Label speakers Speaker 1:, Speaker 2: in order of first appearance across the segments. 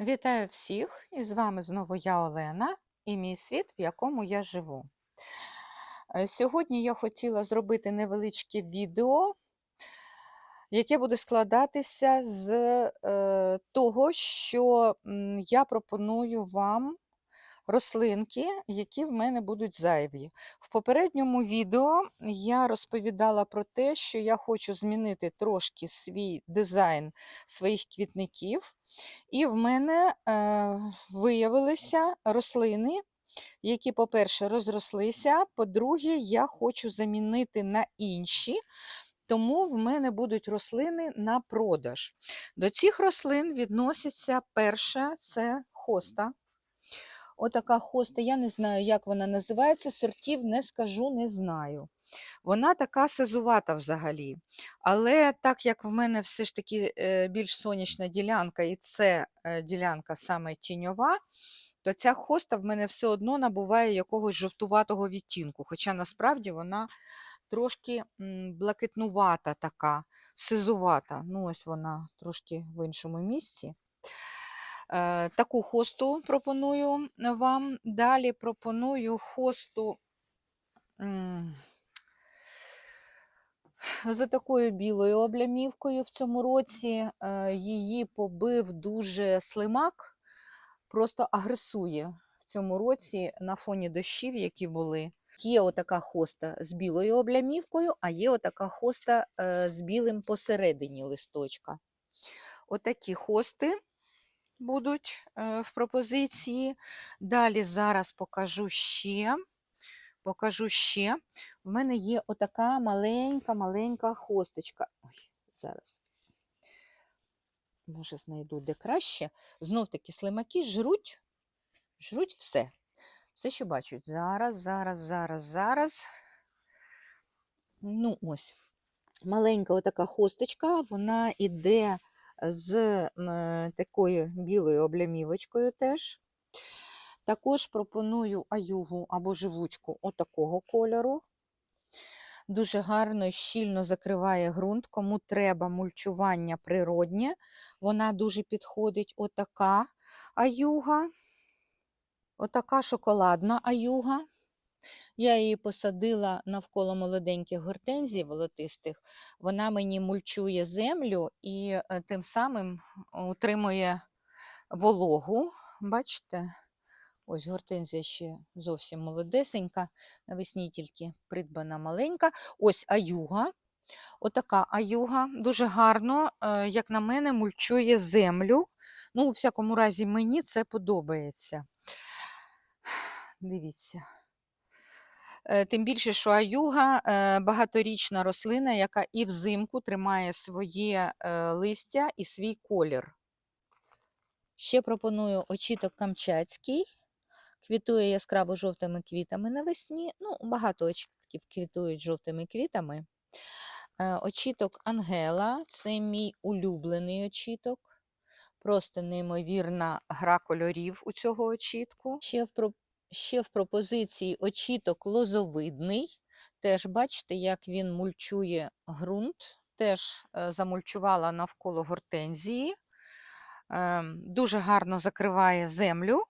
Speaker 1: Вітаю всіх! І з вами знову я Олена і мій світ, в якому я живу. Е, Сьогодні я хотіла зробити невеличке відео, яке буде складатися з е, того, що я пропоную вам рослинки, які в мене будуть зайві. В попередньому відео я розповідала про те, що я хочу змінити трошки свій дизайн своїх квітників. І в мене е, виявилися рослини, які, по-перше, розрослися, по-друге, я хочу замінити на інші, тому в мене будуть рослини на продаж. До цих рослин відноситься перша це хоста. Отака хоста, я не знаю, як вона називається, сортів не скажу, не знаю. Вона така сизувата взагалі. Але так як в мене все ж таки е, більш сонячна ділянка, і це е, ділянка саме тіньова, то ця хоста в мене все одно набуває якогось жовтуватого відтінку. Хоча насправді вона трошки блакитнувата така, сизувата. Ну, ось вона трошки в іншому місці. Е, Таку хосту пропоную вам. Далі пропоную хосту. За такою білою облямівкою в цьому році е, її побив дуже слимак, просто агресує в цьому році на фоні дощів, які були. Є отака хоста з білою облямівкою, а є отака хоста е, з білим посередині листочка. Отакі хости будуть е, в пропозиції. Далі зараз покажу ще. Покажу ще. В мене є отака маленька-маленька хосточка. Ой, зараз. Може, знайду де краще. Знов таки слимаки жруть, жруть все. Все, що бачать. Зараз, зараз, зараз, зараз. Ну, ось. Маленька отака хосточка, вона іде з такою білою облямівочкою теж. Також пропоную аюгу або живучку отакого кольору. Дуже гарно і щільно закриває ґрунт. Кому треба мульчування природнє, вона дуже підходить отака аюга, отака шоколадна аюга. Я її посадила навколо молоденьких гортензій волотистих. Вона мені мульчує землю і е, тим самим утримує вологу. Бачите? Ось гортензія ще зовсім молодесенька, навесні тільки придбана маленька. Ось аюга. Отака аюга дуже гарно, е, як на мене, мульчує землю. Ну, у всякому разі, мені це подобається. Дивіться. Е, Тим більше, що аюга е, багаторічна рослина, яка і взимку тримає своє листя і свій колір. Ще пропоную очіток камчатський. Квітує яскраво жовтими квітами навесні. Ну, багато очітків квітують жовтими квітами. Е, Очіток Ангела це мій улюблений очіток. Просто неймовірна гра кольорів у цього очітку. Ще в. Ще в пропозиції очіток лозовидний. Теж бачите, як він мульчує ґрунт. Теж е, замульчувала навколо гортензії. Ем, Дуже гарно закриває землю.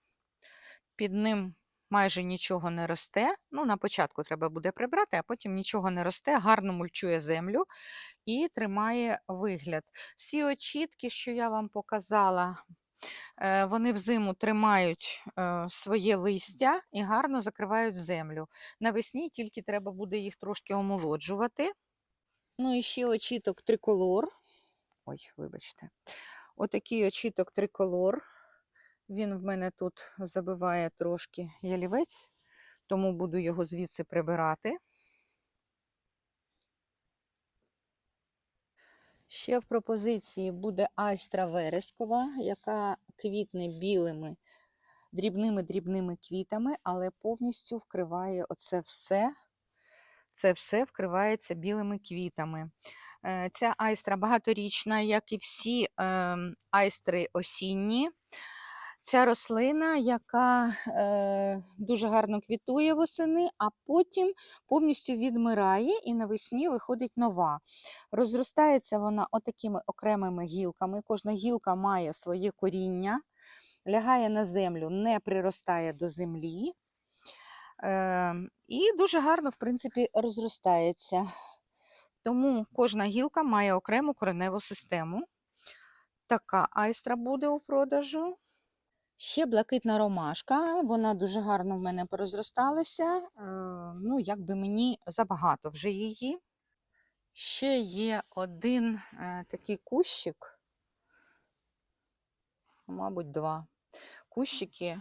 Speaker 1: Під ним майже нічого не росте. Ну, на початку треба буде прибрати, а потім нічого не росте, гарно мульчує землю і тримає вигляд. Всі очітки, що я вам показала, е, вони взиму тримають е, своє листя і гарно закривають землю. Навесні тільки треба буде їх трошки омолоджувати. Ну і ще очіток триколор. Ой, вибачте. Отакий очіток триколор. Він в мене тут забиває трошки ялівець, тому буду його звідси прибирати. Ще в пропозиції буде айстра верескова, яка квітне білими дрібними-дрібними квітами, але повністю вкриває оце все. Це все вкривається білими квітами. Е, Ця айстра багаторічна, як і всі е, айстри осінні. Ця рослина, яка е, дуже гарно квітує восени, а потім повністю відмирає і навесні виходить нова. Розростається вона отакими окремими гілками. Кожна гілка має своє коріння. лягає на землю, не приростає до землі. Е, і дуже гарно, в принципі, розростається. Тому кожна гілка має окрему кореневу систему. Така айстра буде у продажу. Ще блакитна ромашка, вона дуже гарно в мене порозросталася. Е, ну, якби мені забагато вже її. Ще є один е, такий кущик, мабуть, два. Кущики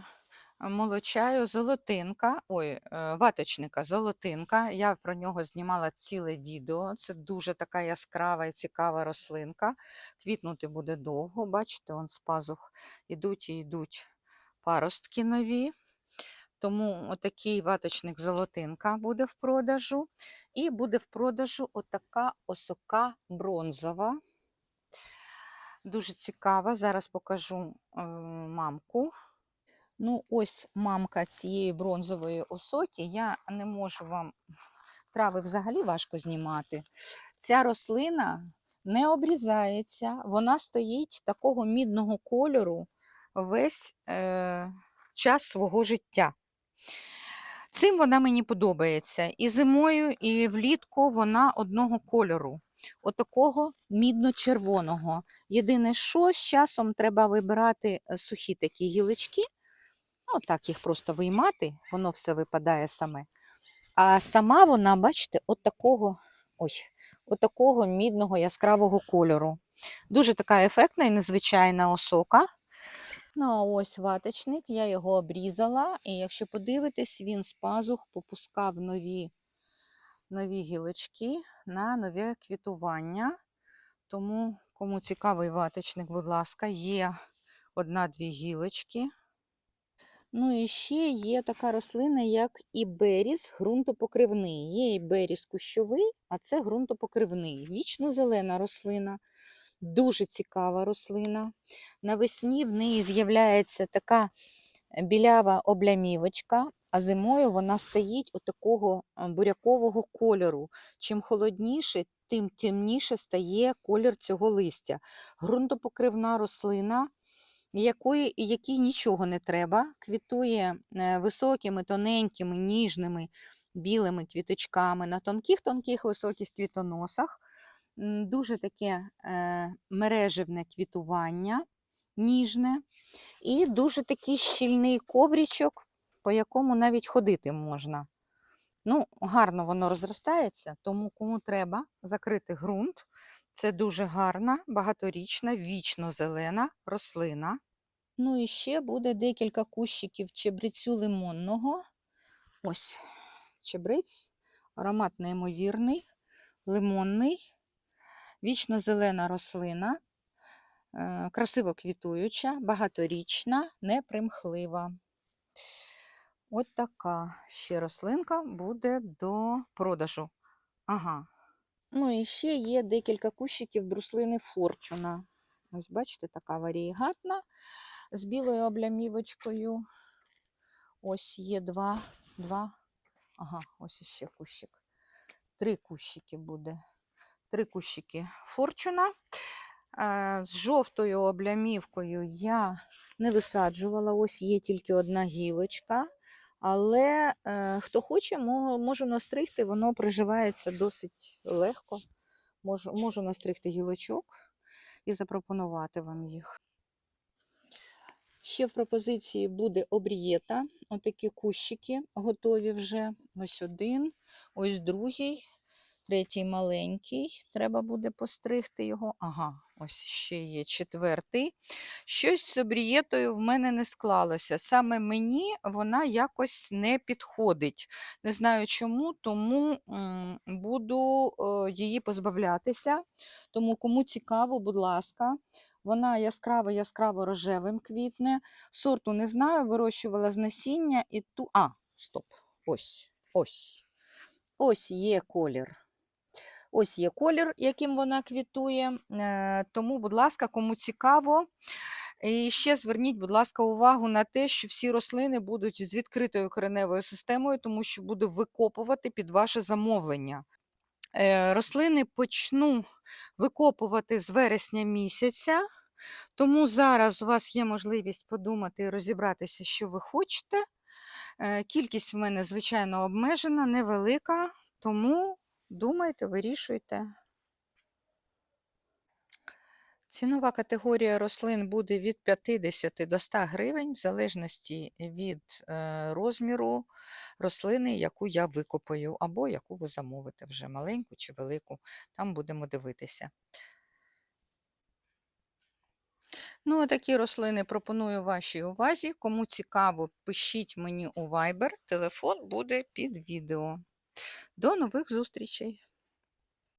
Speaker 1: молочаю золотинка, ой, е, ваточника золотинка. Я про нього знімала ціле відео. Це дуже така яскрава і цікава рослинка. Квітнути буде довго, бачите, он з пазух ідуть і йдуть паростки нові. Тому отакий ваточник золотинка буде в продажу. І буде в продажу отака осока бронзова. Дуже цікава. Зараз покажу е, мамку. Ну, ось мамка цієї бронзової осоки. Я не можу вам трави взагалі важко знімати. Ця рослина не обрізається, вона стоїть такого мідного кольору весь е, час свого життя. Цим вона мені подобається. І зимою, і влітку вона одного кольору, отакого мідно-червоного. Єдине, що з часом треба вибирати е, сухі такі гілочки. Ну, так їх просто виймати, воно все випадає саме. А сама вона, бачите, от такого, ой, от такого мідного яскравого кольору. Дуже така ефектна і незвичайна осока. Ну, а ось ваточник, я його обрізала, і якщо подивитись, він з пазух попускав нові, нові гілочки на нове квітування. Тому, кому цікавий ваточник, будь ласка, є одна-дві гілочки. Ну і ще є така рослина, як іберіс ґрунтопокривний. Є іберіс кущовий, а це ґрунтопокривний. Вічно зелена рослина, дуже цікава рослина. Навесні в неї з'являється така білява облямівочка, а зимою вона стоїть отакого бурякового кольору. Чим холодніше, тим темніше стає колір цього листя. Ґрунтопокривна рослина якої, якій нічого не треба, квітує е, високими, тоненькими, ніжними білими квіточками на тонких-тонких високих квітоносах. Дуже таке е, мереживне квітування, ніжне, і дуже такий щільний коврічок, по якому навіть ходити можна. Ну, Гарно воно розростається, тому кому треба закрити ґрунт. Це дуже гарна, багаторічна, вічно зелена рослина. Ну і ще буде декілька кущиків чебрецю лимонного. Ось чебрець, аромат неймовірний, лимонний, вічно зелена рослина, е, красиво квітуюча, багаторічна, непримхлива. От така ще рослинка буде до продажу. Ага. Ну і ще є декілька кущиків бруслини Форчуна. Ось, бачите, така варієгатна з білою облямівочкою. Ось є два, два. Ага, ось іще кущик. Три кущики буде. Три кущики Форчуна. З жовтою облямівкою я не висаджувала, ось є тільки одна гілочка. Але е, хто хоче, можу настригти, воно приживається досить легко. Можу, можу настригти гілочок і запропонувати вам їх. Ще в пропозиції буде обрієта. Отакі кущики готові вже. Ось один, ось другий, третій маленький. Треба буде постригти його. Ага, ось ще є четвертий. Щось з обрієтою в мене не склалося. Саме мені вона якось не підходить. Не знаю чому, тому буду її позбавлятися. Тому, кому цікаво, будь ласка. Вона яскраво яскраво рожевим квітне. Сорту не знаю, вирощувала з насіння і ту. А, стоп. Ось, ось. Ось є колір. Ось є колір, яким вона квітує. Е, тому, будь ласка, кому цікаво. І ще зверніть, будь ласка, увагу на те, що всі рослини будуть з відкритою кореневою системою, тому що буду викопувати під ваше замовлення. Е, рослини почну викопувати з вересня місяця. Тому зараз у вас є можливість подумати і розібратися, що ви хочете. Е, Кількість в мене, звичайно, обмежена, невелика, тому думайте, вирішуйте. Цінова категорія рослин буде від 50 до 100 гривень, в залежності від е, розміру рослини, яку я викопаю, або яку ви замовите вже маленьку чи велику. Там будемо дивитися. Ну, такі рослини пропоную вашій увазі. Кому цікаво, пишіть мені у Viber. Телефон буде під відео. До нових зустрічей!